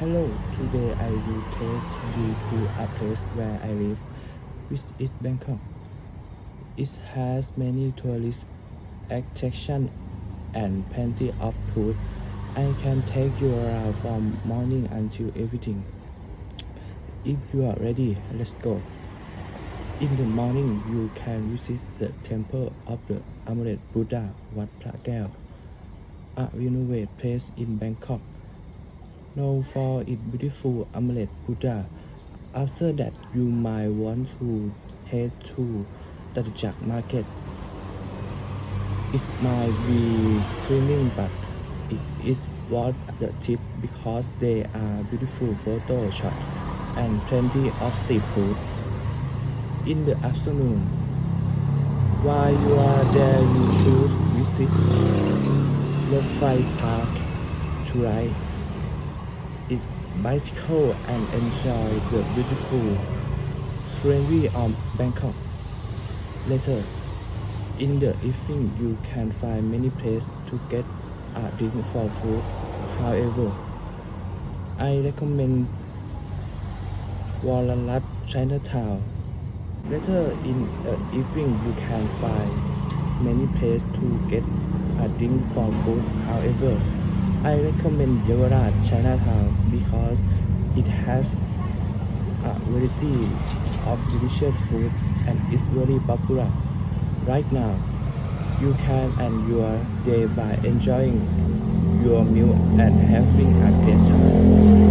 Hello, today I will take you to a place where I live, which is Bangkok. It has many tourist attractions and plenty of food. I can take you around from morning until evening. If you are ready, let's go. In the morning, you can visit the temple of the Amulet Buddha, Wat Phra Kaew, a renovated place in Bangkok known for its beautiful amulet Buddha. After that, you might want to head to the Tatujak Market. It might be thrilling, but it is worth the tip because there are beautiful photo shots and plenty of street food. In the afternoon, while you are there, you should visit Road Park to ride its bicycle and enjoy the beautiful scenery of Bangkok. Later, in the evening, you can find many places to get a drink for food. However, I recommend Wallarat Chinatown. Later in the evening, you can find many places to get a drink for food. However, I recommend Yaowarat Chinatown because it has a variety of delicious food and is very popular. Right now, you can end your day by enjoying your meal and having a great time.